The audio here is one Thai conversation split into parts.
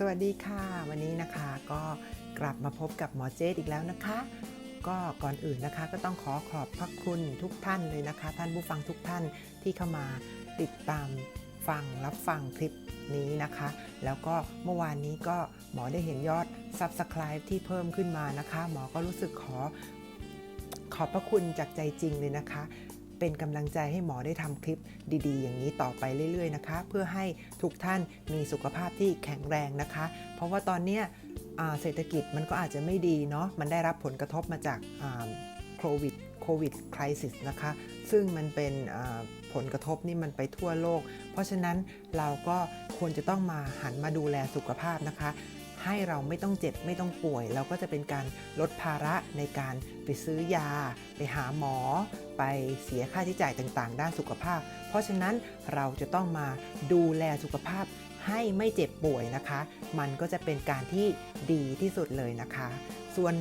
สวัสดีค่ะ วันนี้นะคะก็กลับมาพบกับหมอเจษอีกแล้วนะคะ ก็ก่อนอื่นนะคะ ก็ต้องขอขอบพระคุณทุกท่านเลยนะคะ ท่านผู้ฟังทุกท่านที่เข้ามาติดตามฟังรับฟังคลิปนี้นะคะ แล้วก็เมื่อวานนี้ก็หมอได้เห็นยอด Subscribe ที่เพิ่มขึ้นมานะคะ หมอก็รู้สึกขอขอบพระคุณจากใจจริงเลยนะคะ เป็นกำลังใจให้หมอได้ทำคลิปดีๆ อย่างนี้ต่อไปเรื่อยๆนะคะ เพื่อให้ทุกท่านมีสุขภาพที่แข็งแรงนะคะ เพราะว่าตอนนี้เศรษฐกิจมันก็อาจจะไม่ดีเนาะมันได้รับผลกระทบมาจากโควิดโควิดคริสิสนะคะ ซึ่งมันเป็นผลกระทบนี่มันไปทั่วโลก เพราะฉะนั้นเราก็ควรจะต้องมาหันมาดูแลสุขภาพนะคะ ให้เราไม่ต้องเจ็บไม่ต้องป่วย เราก็จะเป็นการลดภาระในการไปซื้อยา ไปหาหมอ ไปเสียค่าใช้จ่ายต่างๆ ด้านสุขภาพ เพราะฉะนั้นเราจะต้องมาดูแลสุขภาพให้ไม่เจ็บป่วยนะคะ มันก็จะเป็นการที่ดีที่สุดเลยนะคะ ส่วน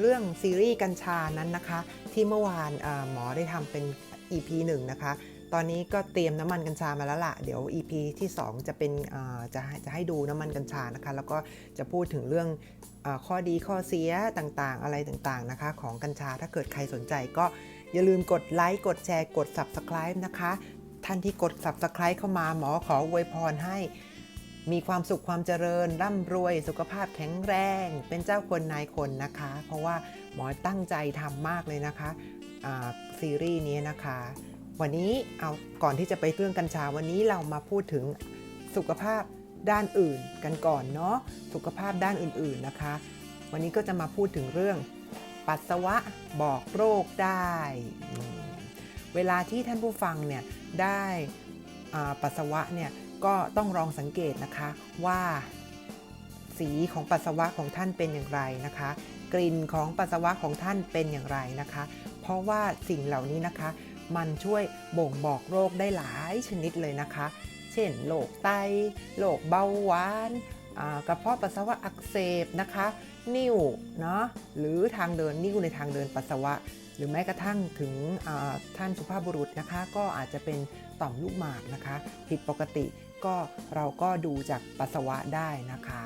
เรื่องซีรีส์กัญชานั้นนะคะ ที่เมื่อวานหมอได้ทำเป็น EP 1 นะคะ ตอนนี้ก็เตรียมน้ำมันกัญชามาแล้วล่ะ เดี๋ยว EP ที่ 2 จะเป็นจะให้จะให้ดูน้ำมันกัญชานะคะ แล้วก็จะพูดถึงเรื่องอข้อดีข้อเสียต่างๆ อะไรต่างๆนะคะ ของกัญชาถ้าเกิดใครสนใจก็อย่าลืมกดไลค์กดแชร์กด Subscribe นะคะ ท่านที่กด Subscribe เข้ามาหมอขออวยพรให้มีความสุขความเจริญ ร่ำรวย สุขภาพแข็งแรง เป็นเจ้าคนนายคนนะคะ เพราะว่าหมอตั้งใจทำมากเลยนะคะซีรีส์นี้นะคะ วันนี้เอาก่อนที่จะไปเรื่องกัญชาวันนี้เรามาพูดถึงสุขภาพด้านอื่นกันก่อนเนาะสุขภาพด้านอื่นๆนะคะ วันนี้ก็จะมาพูดถึงเรื่อง ปัสสาวะบอกโรคได้ เวลาที่ท่านผู้ฟังเนี่ยได้ปัสสาวะเนี่ยก็ต้องลองสังเกตนะคะว่าสีของปัสสาวะของท่านเป็นอย่างไรนะคะ กลิ่นของปัสสาวะของท่านเป็นอย่างไรนะคะ เพราะว่าสิ่งเหล่านี้นะคะ มันช่วยบ่งบอกโรคได้หลายชนิดเลยนะคะ เช่นโรคไตโรคเบาหวานกระเพาะปัสสาวะอักเสบนะคะ นิ่วเนาะหรือทางเดินนิ่วในทางเดินปัสสาวะ หรือแม้กระทั่งถึงอ่าท่านสุภาพบุรุษนะคะ ก็อาจจะเป็นต่อมลูกหมากนะคะ ผิดปกติก็เราก็ดูจากปัสสาวะได้นะคะ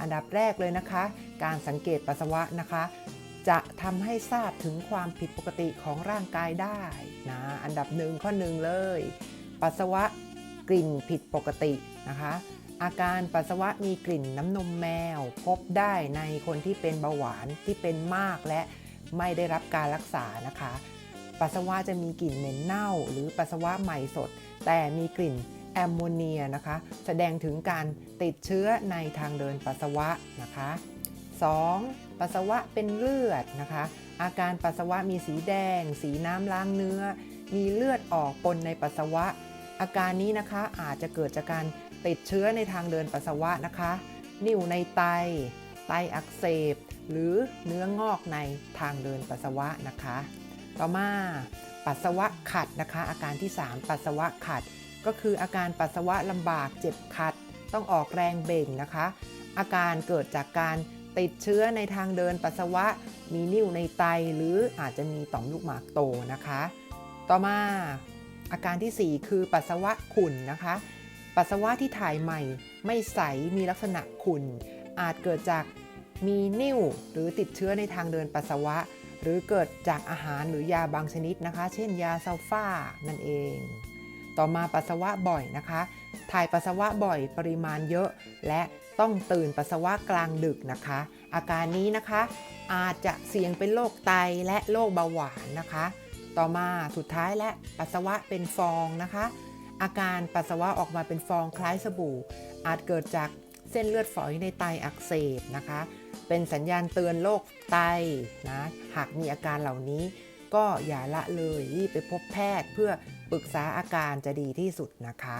อันดับแรกเลยนะคะ การสังเกตปัสสาวะนะคะ จะทำให้ทราบถึงความผิดปกติของร่างกายได้นะอันดับหนึ่งข้อหนึ่งเลย ปัสสาวะกลิ่นผิดปกตินะคะอาการปัสสาวะมีกลิ่นน้ำนมแมว พบได้ในคนที่เป็นเบาหวานที่เป็นมากและไม่ได้รับการรักษานะคะ ปัสสาวะจะมีกลิ่นเหม็นเน่า หรือปัสสาวะใหม่สด แต่มีกลิ่นแอมโมเนียนะคะ แสดงถึงการติดเชื้อในทางเดินปัสสาวะนะคะ 2. ปัสสาวะเป็นเลือดนะคะ อาการปัสสาวะมีสีแดง สีน้ำล้างเนื้อ มีเลือดออกปนในปัสสาวะ อาการนี้นะคะอาจจะเกิดจากการติดเชื้อในทางเดินปัสสาวะนะคะ นิ่วในไต ไตอักเสบ หรือเนื้องอกในทางเดินปัสสาวะนะคะ ต่อมาปัสสาวะขัดนะคะ อาการที่ 3 ปัสสาวะขัด ก็คืออาการปัสสาวะลำบากเจ็บขัด ต้องออกแรงเบ่งนะคะ อาการเกิดจากการ ติดเชื้อในทางเดินปัสสาวะ มีนิ่วในไตหรืออาจจะมีต่อมลูกหมากโตนะคะ ต่อมาอาการทีสี่ 4 คือปัสสาวะขุ่นนะคะ ปัสสาวะที่ถ่ายใหม่ ไม่ใสมีลักษณะขุ่น อาจเกิดจากมีนิ่วหรือติดเชื้อในทางเดินปัสสาวะ หรือเกิดจากอาหารหรือยาบางชนิดนะคะ เช่นยาซัลฟ้านั่นเอง ต่อมาปัสสาวะบ่อยนะคะ ถ่ายปัสสาวะบ่อยปริมาณเยอะและ ต้องตื่นปัสสาวะกลางดึกนะคะ อาการนี้นะคะ อาจจะเสี่ยงเป็นโรคไตและโรคเบาหวานนะคะ ต่อมาสุดท้ายและปัสสาวะเป็นฟองนะคะ อาการปัสสาวะออกมาเป็นฟองคล้ายสบู่ อาจเกิดจากเส้นเลือดฝอยในไตอักเสบนะคะ เป็นสัญญาณเตือนโรคไตนะ หากมีอาการเหล่านี้ก็อย่าละเลยรีบไปพบแพทย์เพื่อปรึกษาอาการจะดีที่สุดนะคะ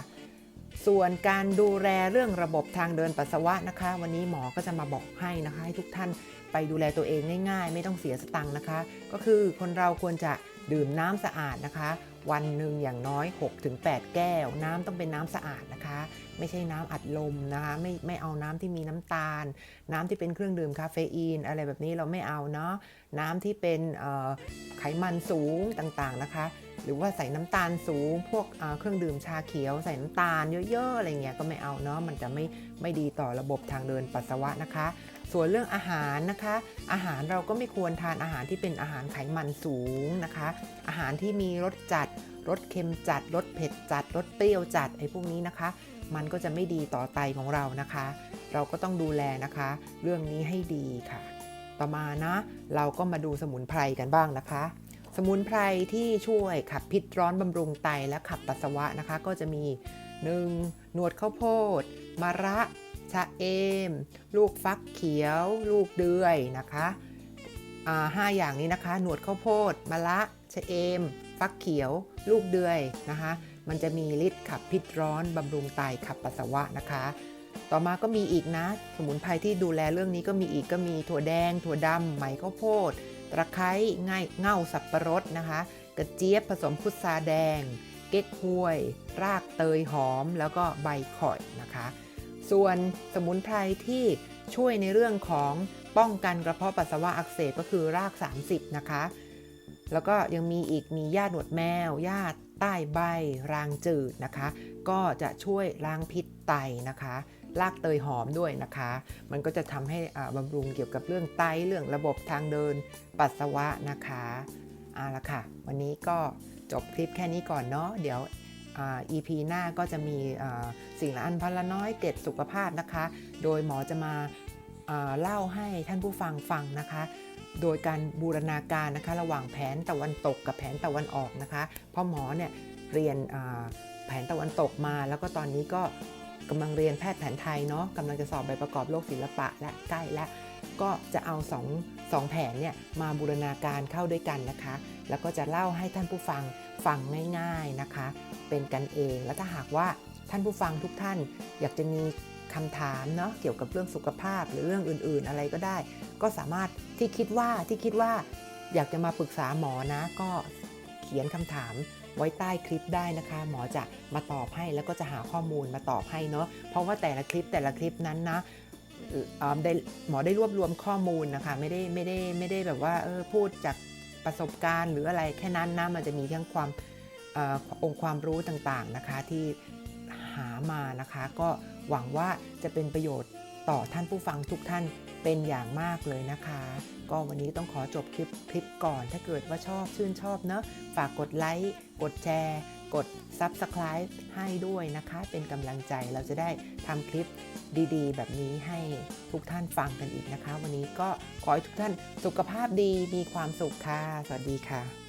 ส่วนการดูแลเรื่องระบบทางเดินปัสสาวะนะคะ วันนี้หมอก็จะมาบอกให้นะคะให้ทุกท่านไปดูแลตัวเองง่ายๆ ไม่ต้องเสียสตังค์นะคะ ก็คือคนเราควรจะดื่มน้ำสะอาดนะคะ วันหนึ่งอย่างน้อย 6-8 แก้ว น้ำต้องเป็นน้ำสะอาดนะคะ ไม่ใช่น้ำอัดลมนะคะไม่ไม่เอาน้ำที่มีน้ำตาล น้ำที่เป็นเครื่องดื่มคาเฟอีน อะไรแบบนี้เราไม่เอาเนาะน้ำที่เป็นไขมันสูงต่างๆนะคะ รือว่าใส่น้ำตาลสูง พวกเครื่องดื่มชาเขียว ใส่น้ำตาลเยอะๆอะไรเงี้ยก็ไม่เอาเนาะมันจะไม่ไม่ดีต่อระบบทางเดินปัสสาวะนะคะ ส่วนเรื่องอาหารนะคะ อาหารเราก็ไม่ควรทานอาหารที่เป็นอาหารไขมันสูงนะคะ อาหารที่มีรสจัดรสเค็มจัดรสเผ็ดจัดรสเปรี้ยวจัดไอ้พวกนี้นะคะ มันก็จะไม่ดีต่อไตของเรานะคะ เราก็ต้องดูแลนะคะ เรื่องนี้ให้ดีค่ะ ต่อมานะ เราก็มาดูสมุนไพรกันบ้างนะคะ สมุนไพรที่ช่วยขับพิษร้อนบำรุงไตและขับปัสสาวะนะคะ ก็จะมี 1. หนวดข้าวโพด มะระ ชะเอม ลูกฟักเขียว ลูกเดือยนะคะห้าอย่างนี้นะคะ หนวดข้าวโพด มะระชะเอม ฟักเขียว ลูกเดือยนะคะ มันจะมีฤทธิ์ขับพิษร้อนบำรุงไตขับปัสสาวะนะคะ ต่อมาก็มีอีกนะ สมุนไพรที่ดูแลเรื่องนี้ก็มีอีกก็มีถั่วแดง ถั่วดำไหมข้าวโพด ตะไคร้ง่ายเง่าสับประรดนะคะ กระเจี๊ยบผสมพุทราแดง เก๊กฮวย รากเตยหอม แล้วก็ใบข่อยนะคะ ส่วนสมุนไพรที่ช่วยในเรื่องของป้องกันกระเพาะปัสสาวะอักเสบก็คือราก 30 นะคะ แล้วก็ยังมีอีกมีหญ้าหนวดแมวหญ้าใต้ใบรางจืดนะคะ ก็จะช่วยล้างพิษไตนะคะ รากเตยหอมด้วยนะคะ มันก็จะทำให้อ่าบำรุงเกี่ยวกับเรื่องไตเรื่องระบบทางเดิน ปัสสาวะนะคะเอาละค่ะ วันนี้ก็จบคลิปแค่นี้ก่อนเนาะเดี๋ยวอ่า EP หน้าก็จะมีสิ่งละอันพันละน้อยเกร็ดสุขภาพนะคะ โดยหมอจะมาเล่าให้ท่านผู้ฟังฟังนะคะ โดยการบูรณาการนะคะ ระหว่างแผนตะวันตกกับแผนตะวันออกนะคะ เพราะหมอเนี่ยเรียนแผนตะวันตกมา แล้วก็ตอนนี้ก็ กำลังเรียนแพทย์แผนไทยเนาะกำลังจะสอบใบประกอบโรคศิลปะและใกล้และก็จะเอาสองสองแผนเนี่ยมาบูรณาการเข้าด้วยกันนะคะ แล้วก็จะเล่าให้ท่านผู้ฟังฟังง่ายๆนะคะ เป็นกันเองแล้วถ้าหากว่าท่านผู้ฟังทุกท่าน อยากจะมีคำถามเนาะเกี่ยวกับเรื่องสุขภาพหรือเรื่องอื่นๆอะไรก็ได้ ก็สามารถที่คิดว่าที่คิดว่า อยากจะมาปรึกษาหมอนะก็เขียนคำถาม ไว้ใต้คลิปได้นะคะ หมอจะมาตอบให้แล้วก็จะหาข้อมูลมาตอบให้เนาะเพราะว่าแต่ละคลิปแต่ละคลิปนั้นนะหมอได้รวบรวมข้อมูลนะคะ ไม่ได้ไม่ได้ไม่ได้แบบว่าเออพูดจากประสบการณ์หรืออะไรแค่นั้นนะมันจะมีทั้งความอองค์ความรู้ต่างๆนะคะที่หามานะคะ ก็หวังว่าจะเป็นประโยชน์ต่อท่านผู้ฟังทุกท่าน เป็นอย่างมากเลยนะคะ ก็วันนี้ต้องขอจบคลิปคลิปก่อนถ้าเกิดว่าชอบชื่นชอบเนาะฝากกดไลค์กดแชร์ กด Subscribe ให้ด้วยนะคะ เป็นกำลังใจเราจะได้ทำคลิปดีๆ แบบนี้ให้ทุกท่านฟังกันอีกนะคะ วันนี้ก็ขอให้ทุกท่านสุขภาพดีมีความสุขค่ะ สวัสดีค่ะ